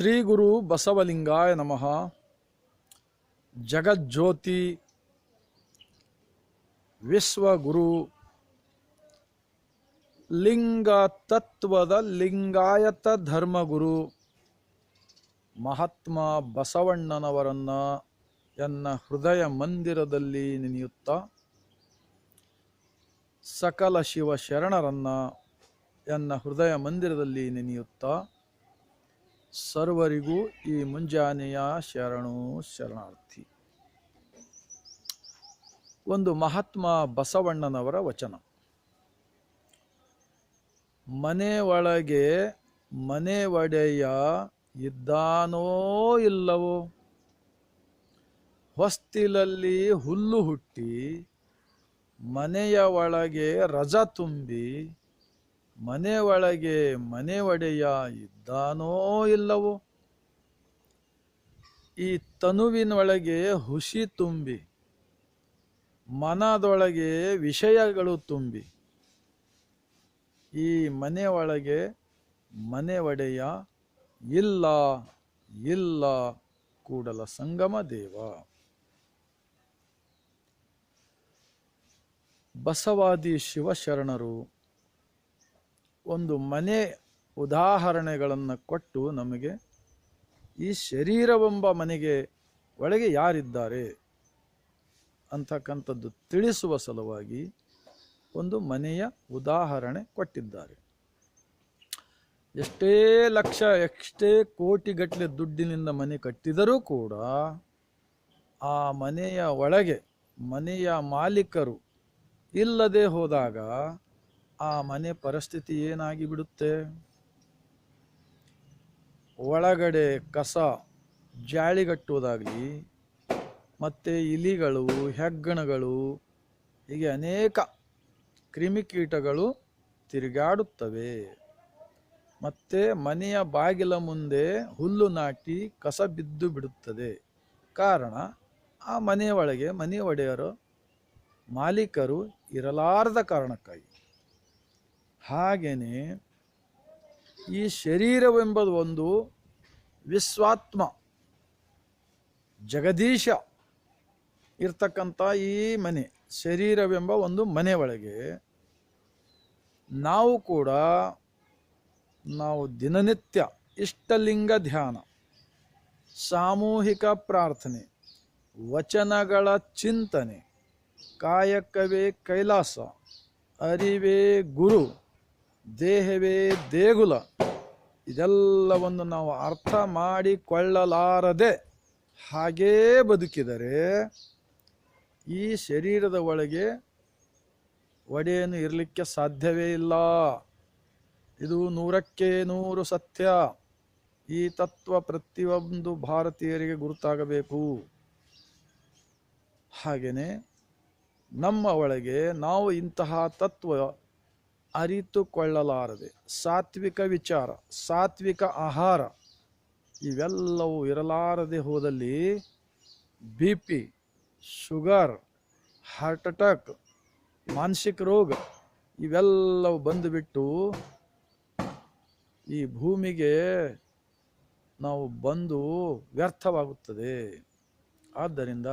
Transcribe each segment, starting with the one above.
ಶ್ರೀ ಗುರು ಬಸವಲಿಂಗಾಯ ನಮಃ. ಜಗಜ್ಯೋತಿ ವಿಶ್ವಗುರು ಲಿಂಗ ತತ್ವದ ಲಿಂಗಾಯತ ಧರ್ಮಗುರು ಮಹಾತ್ಮ ಬಸವಣ್ಣನವರನ್ನ ಎನ್ನ ಹೃದಯ ಮಂದಿರದಲ್ಲಿ ನೆನೆಯುತ್ತಾ ಸಕಲ ಶಿವ ಶರಣರನ್ನ ಎನ್ನ ಹೃದಯ ಮಂದಿರದಲ್ಲಿ ನೆನೆಯುತ್ತಾ ಸರ್ವರಿಗೂ ಈ ಮುಂಜಾನೆಯ ಶರಣು ಶರಣಾರ್ಥಿ. ಒಂದು ಮಹಾತ್ಮ ಬಸವಣ್ಣನವರ ವಚನ. ಮನೆ ಒಳಗೆ ಮನೆ ಒಡೆಯ ಇದ್ದಾನೋ ಇಲ್ಲವೋ? ಹೊಸ್ತಿಲಲ್ಲಿ ಹುಲ್ಲು ಹುಟ್ಟಿ ಮನೆಯ ಒಳಗೆ ರಜ ತುಂಬಿ ಮನೆ ಒಳಗೆ ಮನೆ ಒಡೆಯ ಇದ್ದಾನೋ ಇಲ್ಲವೋ? ಈ ತನುವಿನೊಳಗೆ ಹುಸಿ ತುಂಬಿ, ಮನದೊಳಗೆ ವಿಷಯಗಳು ತುಂಬಿ. ಈ ಮನೆ ಒಳಗೆ ಮನೆ ಒಡೆಯ ಇಲ್ಲ ಇಲ್ಲ ಕೂಡಲ ಸಂಗಮ ದೇವ. ಬಸವಾದಿ ಶಿವಶರಣರು ಒಂದು ಮನೆ ಉದಾಹರಣೆಗಳನ್ನು ಕೊಟ್ಟು ನಮಗೆ ಈ ಶರೀರವೆಂಬ ಮನೆಗೆ ಒಳಗೆ ಯಾರಿದ್ದಾರೆ ಅಂತಕ್ಕಂಥದ್ದು ತಿಳಿಸುವ ಸಲುವಾಗಿ ಒಂದು ಮನೆಯ ಉದಾಹರಣೆ ಕೊಟ್ಟಿದ್ದಾರೆ. ಎಷ್ಟೇ ಲಕ್ಷ, ಎಷ್ಟೇ ಕೋಟಿಗಟ್ಟಲೆ ದುಡ್ಡಿನಿಂದ ಮನೆ ಕಟ್ಟಿದರೂ ಕೂಡ ಆ ಮನೆಯ ಒಳಗೆ ಮನೆಯ ಮಾಲೀಕರು ಇಲ್ಲದೆ ಹೋದಾಗ ಆ ಮನೆ ಪರಿಸ್ಥಿತಿ ಏನಾಗಿ ಬಿಡುತ್ತೆ? ಒಳಗಡೆ ಕಸ ಜಾಳಿಗಟ್ಟುವುದಾಗಲಿ ಮತ್ತು ಇಲಿಗಳು, ಹೆಗ್ಗಣಗಳು, ಹೀಗೆ ಅನೇಕ ಕ್ರಿಮಿಕೀಟಗಳು ತಿರುಗಾಡುತ್ತವೆ. ಮತ್ತು ಮನೆಯ ಬಾಗಿಲ ಮುಂದೆ ಹುಲ್ಲು ನಾಟಿ ಕಸ ಬಿದ್ದು ಬಿಡುತ್ತದೆ. ಕಾರಣ, ಆ ಮನೆಯ ಒಳಗೆ ಮನೆ ಒಡೆಯರು ಮಾಲೀಕರು ಇರಲಾರದ ಕಾರಣಕ್ಕಾಗಿ. ಹಾಗೆಯೇ ಈ ಶರೀರವೆಂಬುದು ಒಂದು ವಿಶ್ವಾತ್ಮ, ಜಗದೀಶ ಇರ್ತಕ್ಕಂಥ ಈ ಮನೆ, ಶರೀರವೆಂಬ ಒಂದು ಮನೆ ಒಳಗೆ ನಾವು ಕೂಡ ನಾವು ದಿನನಿತ್ಯ ಇಷ್ಟಲಿಂಗ ಧ್ಯಾನ, ಸಾಮೂಹಿಕ ಪ್ರಾರ್ಥನೆ, ವಚನಗಳ ಚಿಂತನೆ, ಕಾಯಕವೇ ಕೈಲಾಸ, ಅರಿವೇ ಗುರು ದೇಹವೇ ದೇಗುಲ. ಇದೆಲ್ಲವನ್ನು ನಾವು ಅರ್ಥ ಮಾಡಿಕೊಳ್ಳಲಾರದೆ ಹಾಗೇ ಬದುಕಿದರೆ ಈ ಶರೀರದ ಒಳಗೆ ಒಡೆಯನ್ನು ಇರಲಿಕ್ಕೆ ಸಾಧ್ಯವೇ ಇಲ್ಲ. ಇದು ನೂರಕ್ಕೆ ನೂರು ಸತ್ಯ. ಈ ತತ್ವ ಪ್ರತಿಯೊಂದು ಭಾರತೀಯರಿಗೆ ಗುರುತಾಗಬೇಕು. ಹಾಗೆಯೇ ನಮ್ಮ ಒಳಗೆ ನಾವು ಇಂತಹ ತತ್ವ ಅರಿತುಕೊಳ್ಳಲಾರದೆ ಸಾತ್ವಿಕ ವಿಚಾರ, ಸಾತ್ವಿಕ ಆಹಾರ ಇವೆಲ್ಲವೂ ಇರಲಾರದೆ ಹೋದಲ್ಲಿ B P, sugar, heart attack, ಮಾನಸಿಕ ರೋಗ ಇವೆಲ್ಲವೂ ಬಂದುಬಿಟ್ಟು ಈ ಭೂಮಿಗೆ ನಾವು ಬಂದು ವ್ಯರ್ಥವಾಗುತ್ತದೆ. ಆದ್ದರಿಂದ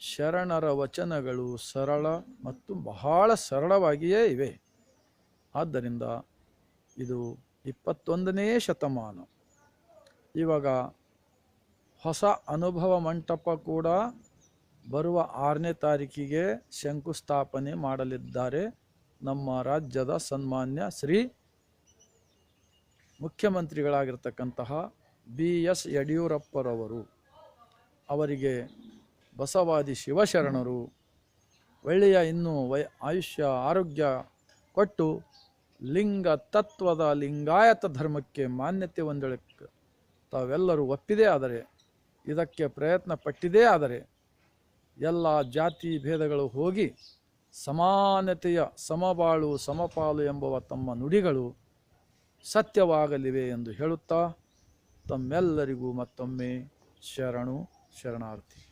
ಶರಣರ ವಚನಗಳು ಸರಳ ಮತ್ತು ಬಹಳ ಸರಳವಾಗಿಯೇ ಇವೆ. ಆದ್ದರಿಂದ ಇದು ಇಪ್ಪತ್ತೊಂದನೇ ಶತಮಾನ. ಇವಾಗ ಹೊಸ ಅನುಭವ ಮಂಟಪ ಕೂಡ ಬರುವ ಆರನೇ ತಾರೀಕಿಗೆ ಶಂಕುಸ್ಥಾಪನೆ ಮಾಡಲಿದ್ದಾರೆ ನಮ್ಮ ರಾಜ್ಯದ ಸನ್ಮಾನ್ಯ ಶ್ರೀ ಮುಖ್ಯಮಂತ್ರಿಗಳಾಗಿರ್ತಕ್ಕಂತಹ ಬಿ ಎಸ್ ಯಡಿಯೂರಪ್ಪರವರು. ಅವರಿಗೆ ಬಸವಾದಿ ಶಿವಶರಣರು ಒಳ್ಳೆಯ ಇನ್ನೂ ವೈ, ಆಯುಷ್ಯ, ಆರೋಗ್ಯ ಕೊಟ್ಟು ಲಿಂಗ ತತ್ವದ ಲಿಂಗಾಯತ ಧರ್ಮಕ್ಕೆ ಮಾನ್ಯತೆ ಹೊಂದಲಿಕ್ಕೆ ತಾವೆಲ್ಲರೂ ಒಪ್ಪಿದೇ ಆದರೆ, ಇದಕ್ಕೆ ಪ್ರಯತ್ನ ಪಟ್ಟಿದೇ ಆದರೆ, ಎಲ್ಲ ಜಾತಿ ಭೇದಗಳು ಹೋಗಿ ಸಮಾನತೆಯ ಸಮಬಾಳು ಸಮಪಾಲು ಎಂಬುವ ತಮ್ಮ ನುಡಿಗಳು ಸತ್ಯವಾಗಲಿವೆ ಎಂದು ಹೇಳುತ್ತಾ ತಮ್ಮೆಲ್ಲರಿಗೂ ಮತ್ತೊಮ್ಮೆ ಶರಣು ಶರಣಾರ್ಥಿ.